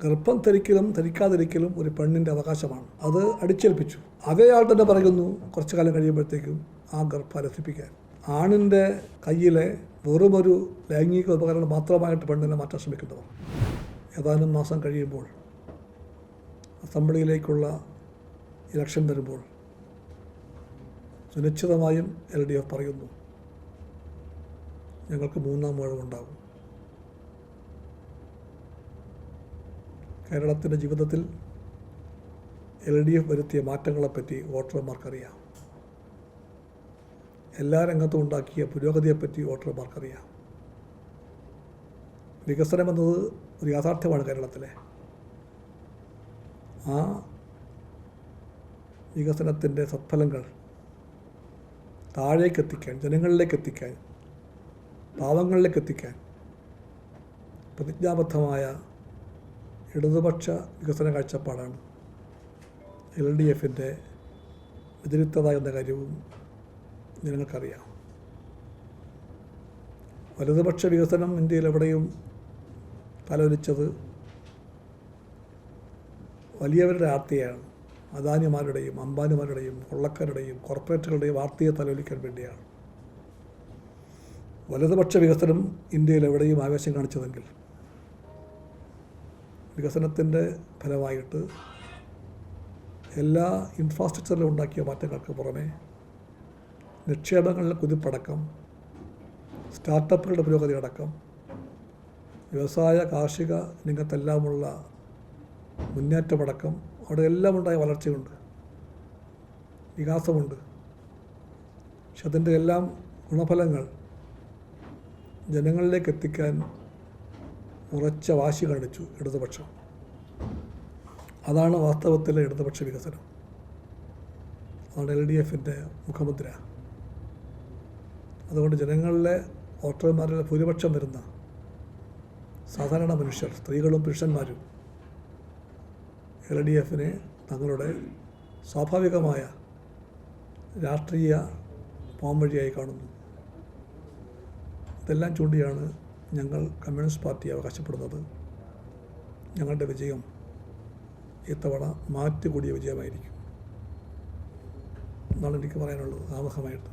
ഗർഭം ധരിക്കലും ധരിക്കാതിരിക്കലും ഒരു പെണ്ണിന്റെ അവകാശമാണ്. അത് അടിച്ചേൽപ്പിച്ചു. അതേയാൾ തന്നെ പറയുന്നു കുറച്ചു കാലം കഴിയുമ്പോഴത്തേക്കും ആ ഗർഭം രസിപ്പിക്കാൻ ആണിന്റെ കയ്യിലെ വെറുമൊരു ലൈംഗിക ഉപകരണം മാത്രമായിട്ട് പെണ്ണിനെ മാറ്റാൻ ശ്രമിക്കുന്നവർ. ഏതാനും മാസം കഴിയുമ്പോൾ അസംബ്ലിയിലേക്കുള്ള ഇലക്ഷൻ വരുമ്പോൾ സുനിശ്ചിതമായും എൽ ഡി എഫ് പറയുന്നു ഞങ്ങൾക്ക് മൂന്നാം മുഴവുണ്ടാകും കേരളത്തിന്റെ ജീവിതത്തിൽ എൽ ഡി എഫ് വരുത്തിയ മാറ്റങ്ങളെപ്പറ്റി വോട്ടർമാർക്കറിയാം. എല്ലാ രംഗത്തും ഉണ്ടാക്കിയ പുരോഗതിയെപ്പറ്റി വോട്ടർമാർക്കറിയാം. വികസനം എന്നത് ഒരു യാഥാർത്ഥ്യമാണ് കേരളത്തിലെ. ആ വികസനത്തിന്റെ സത്ഫലങ്ങൾ താഴേക്ക് എത്തിക്കാൻ ജനങ്ങളിലേക്ക് എത്തിക്കാൻ പാവങ്ങളിലേക്ക് എത്തിക്കാൻ പ്രതിജ്ഞാബദ്ധമായ ഇടതുപക്ഷ വികസന കാഴ്ചപ്പാടാണ്. എൽ ഡി എഫിന്റെ വ്യതിരിക്തത എന്ന കാര്യവും ജനങ്ങൾക്കറിയാം. വലതുപക്ഷ വികസനം ഇന്ത്യയിൽ എവിടെയും തലവലിച്ചത് വലിയവരുടെ ആർത്തിയാണ്. അദാനിമാരുടെയും അംബാനിമാരുടെയും കൊള്ളക്കാരുടെയും കോർപ്പറേറ്റുകളുടെയും ആർത്തിയെ തലവലിക്കാൻ വേണ്ടിയാണ്. വലതുപക്ഷ വികസനം ഇന്ത്യയിൽ എവിടെയും ആവേശം കാണിച്ചതെങ്കിൽ വികസനത്തിന്റെ ഫലമായിട്ട് എല്ലാ ഇൻഫ്രാസ്ട്രക്ചറിലും ഉണ്ടാക്കിയ മാറ്റങ്ങൾക്ക് പുറമെ നിക്ഷേപങ്ങളിലെ കുതിപ്പടക്കം സ്റ്റാർട്ടപ്പുകളുടെ പുരോഗതി അടക്കം വ്യവസായ കാർഷിക രംഗത്തെല്ലാമുള്ള മുന്നേറ്റമടക്കം അവിടെ എല്ലാം ഉണ്ടായ വളർച്ചയുണ്ട് വികാസമുണ്ട്. പക്ഷെ അതിന്റെ എല്ലാം ഗുണഫലങ്ങൾ ജനങ്ങളിലേക്ക് എത്തിക്കാൻ ഉറച്ച വാശി കാണിച്ചു ഇടതുപക്ഷം. അതാണ് വാസ്തവത്തിലെ ഇടതുപക്ഷ വികസനം. അതാണ് എൽ ഡി എഫിന്റെ മുഖമുദ്ര. അതുകൊണ്ട് ജനങ്ങളിലെ വോട്ടർമാരിലെ ഭൂരിപക്ഷം വരുന്ന സാധാരണ മനുഷ്യർ സ്ത്രീകളും പുരുഷന്മാരും എൽ ഡി എഫിനെ തങ്ങളുടെ സ്വാഭാവികമായ രാഷ്ട്രീയ പോംവഴിയായി കാണുന്നു. ഇതെല്ലാം ചൂണ്ടിയാണ് ഞങ്ങൾ കമ്മ്യൂണിസ്റ്റ് പാർട്ടി അവകാശപ്പെടുന്നത് ഞങ്ങളുടെ വിജയം ഇത്തവണ മാറ്റുകൂടിയ വിജയമായിരിക്കും എന്നാണ് എനിക്ക് പറയാനുള്ളത് ആമുഖമായിട്ട്.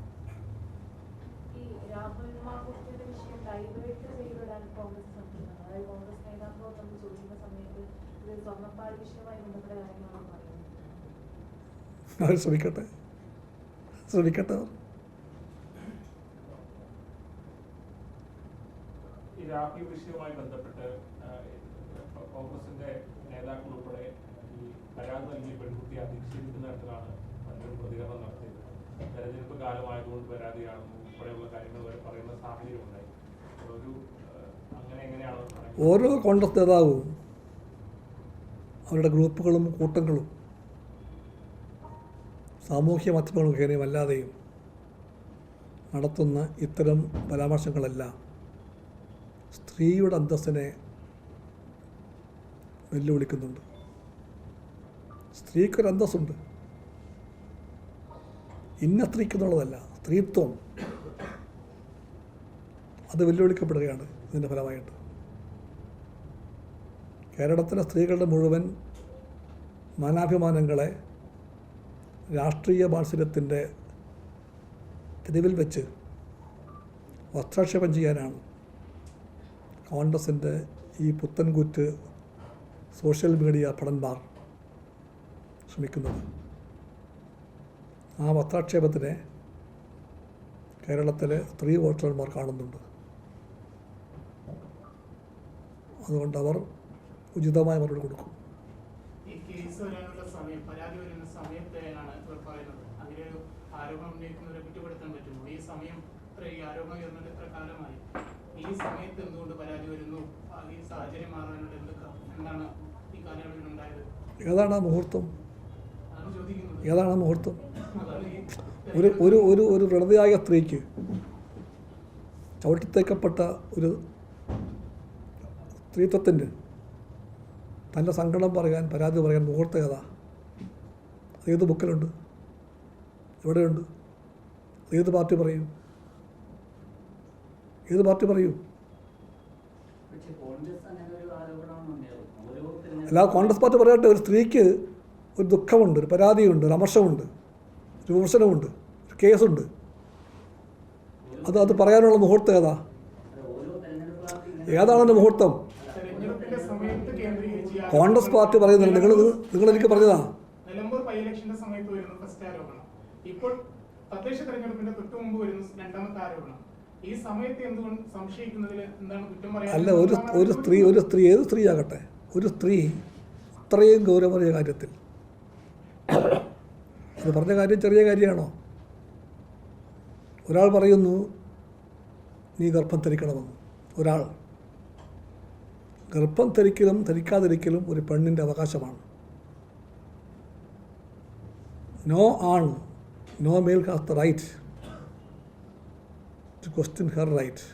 ഈ ശ്രമിക്കട്ടെ. മാങ്കുട്ടിയുടെ വിഷയം ഡൈവേർട്ട് ചെയ്തുവിടാൻ കോൺഗ്രസ് ശ്രമിക്കുന്നത് അതായത് കോൺഗ്രസ് നേതാക്കളോട് നമ്മൾ ചോദിക്കുന്ന സമയത്ത് ഇത് സ്വർണപ്പാട് വിഷയവുമായി ബന്ധപ്പെട്ട കാര്യങ്ങളാണ് പറയുന്നത് അവർ ശ്രമിക്കട്ടെ ശ്രമിക്കട്ടെ ഈ വിഷയവുമായി ബന്ധപ്പെട്ട് കോൺഗ്രസിന്റെ നേതാക്കൾ ഉൾപ്പെടെ ഈ പരാതി നൽകിയ പെൺകുട്ടിയെ അധിക്ഷേപിക്കുന്ന തരത്തിലാണ് മറ്റൊരു പ്രതികരണം നടത്തിയത്. തെരഞ്ഞെടുപ്പ് കാലമായതുകൊണ്ട് പരാതിയാണെന്നും ഉൾപ്പെടെയുള്ള കാര്യങ്ങൾ വരെ പറയുന്ന സാഹചര്യം ഉണ്ടായി. ഒരു അങ്ങനെ എങ്ങനെയാണ് ഓരോ കോൺഗ്രസ് നേതാവും അവരുടെ ഗ്രൂപ്പുകളും കൂട്ടങ്ങളും സാമൂഹ്യ മാധ്യമങ്ങൾ മുഖേനയും അല്ലാതെയും നടത്തുന്ന ഇത്തരം പരാമർശങ്ങളെല്ലാം സ്ത്രീയുടെ അന്തസ്സിനെ വെല്ലുവിളിക്കുന്നുണ്ട്. സ്ത്രീക്കൊരു അന്തസ്സുണ്ട്. ഇന്ന സ്ത്രീക്കെന്നുള്ളതല്ല സ്ത്രീത്വം. അത് വെല്ലുവിളിക്കപ്പെടുകയാണ് ഇതിന്റെ ഫലമായിട്ട്. കേരളത്തിലെ സ്ത്രീകളുടെ മുഴുവൻ മാനാഭിമാനങ്ങളെ രാഷ്ട്രീയ മാത്സര്യത്തിന്റെ തെരുവിൽ വെച്ച് വസ്ത്രക്ഷേപം ചെയ്യാനാണ് കോൺഗ്രസിന്റെ ഈ പുത്തൻകൂറ്റ് സോഷ്യൽ മീഡിയ ഭടന്മാർ ശ്രമിക്കുന്നത്. ആ വസ്ത്രാക്ഷേപത്തിനെ കേരളത്തിലെ സ്ത്രീ വോട്ടർമാർ കാണുന്നുണ്ട്. അതുകൊണ്ട് അവർ ഉചിതമായ മറുപടി കൊടുക്കും. ആരോപണം ഈ സമയം ഇത്ര ഈ ആരോപണം എത്ര കാലമായി? ഈ സമയത്ത് എന്തുകൊണ്ട് പരാതി വരുന്നു? ഈ സാഹചര്യം മാറാനുള്ള എന്താണ് ഈ കാലയളവിൽ ഉണ്ടായത്? ഏതാണ് ആ മുഹൂർത്തം? ഏതാണ് ആ മുഹൂർത്തം? ഒരു ഒരു ഒരു ഒരു വ്രതയായ സ്ത്രീക്ക് ചവിട്ടിത്തേക്കപ്പെട്ട ഒരു സ്ത്രീത്വത്തിന്റെ തന്റെ സങ്കടം പറയാൻ പരാതി പറയാൻ മുഹൂർത്തം ഏതാ? ഏത് ബുക്കിലുണ്ട്. എവിടെയുണ്ട്? ഏത് പാർട്ടി പറയും. ഏത് പാർട്ടി പറയൂ? അല്ല കോൺഗ്രസ് പാർട്ടി പറയട്ടെ ഒരു സ്ത്രീക്ക് ഒരു ദുഃഖമുണ്ട് ഒരു പരാതിയുണ്ട് ഒരു അമർഷമുണ്ട് ഒരു വിമർശനമുണ്ട് ഒരു കേസുണ്ട്. അത് അത് പറയാനുള്ള മുഹൂർത്തം ഏതാ? ഏതാണെന്റെ മുഹൂർത്തം? തെരഞ്ഞെടുപ്പിന്റെ സമയത്ത് കേന്ദ്രീകരിച്ച് കോൺഗ്രസ് പാർട്ടി പറയുന്നില്ല. നിങ്ങൾ നിങ്ങൾ എനിക്ക് പറഞ്ഞതാ. ഇപ്പോൾ തദ്ദേശ തെരഞ്ഞെടുപ്പിന്റെ തൊട്ടു മുമ്പ് വരുന്ന രണ്ടാമത്തെ ആരോപണം. അല്ല ഒരു ഒരു സ്ത്രീ ഒരു സ്ത്രീ ഏത് സ്ത്രീ ആകട്ടെ? ഒരു സ്ത്രീ ഇത്രയും ഗൗരവമേറിയ കാര്യത്തിൽ. അത് പറഞ്ഞ കാര്യം ചെറിയ കാര്യമാണോ? ഒരാൾ പറയുന്നു നീ ഗർഭം ധരിക്കണമെന്ന്. ഒരാൾ. ഗർഭം ധരിക്കലും ധരിക്കാതിരിക്കലും ഒരു പെണ്ണിന്റെ അവകാശമാണ്. നോ ആൺ no male has the right. To question her right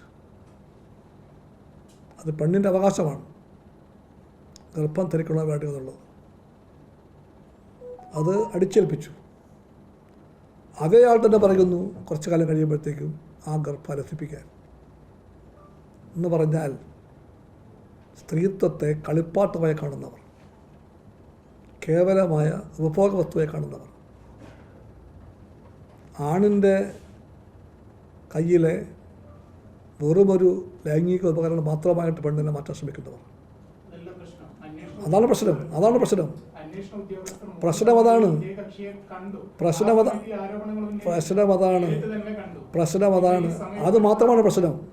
അത് പെണ്ണിന്റെ അവകാശമാണ്. ഗർഭം ധരിക്കണോ വേണ്ടോ എന്നുള്ളത്. അത് അടിച്ചേൽപ്പിച്ചു. അതേയാൾ തന്നെ പറയുന്നു കുറച്ചു കാലം കഴിയുമ്പോഴത്തേക്കും ആ ഗർഭം രസിപ്പിക്കാൻ എന്ന് പറഞ്ഞാൽ സ്ത്രീത്വത്തെ കളിപ്പാട്ടമായി കാണുന്നവർ കേവലമായ ഉപഭോഗ വസ്തുവായി കാണുന്നവർ ആണിന്റെ കയ്യിലെ വെറുമൊരു ലൈംഗിക ഉപകരണം മാത്രമായിട്ട് പെണ്ണിനെ മാറ്റാൻ ശ്രമിക്കുന്നവർ. അതാണ് പ്രശ്നം. അതാണ് പ്രശ്നം. പ്രശ്നം അതാണ്. പ്രശ്നം പ്രശ്നം അതാണ്. പ്രശ്നം അതാണ്. അത് മാത്രമാണ് പ്രശ്നം.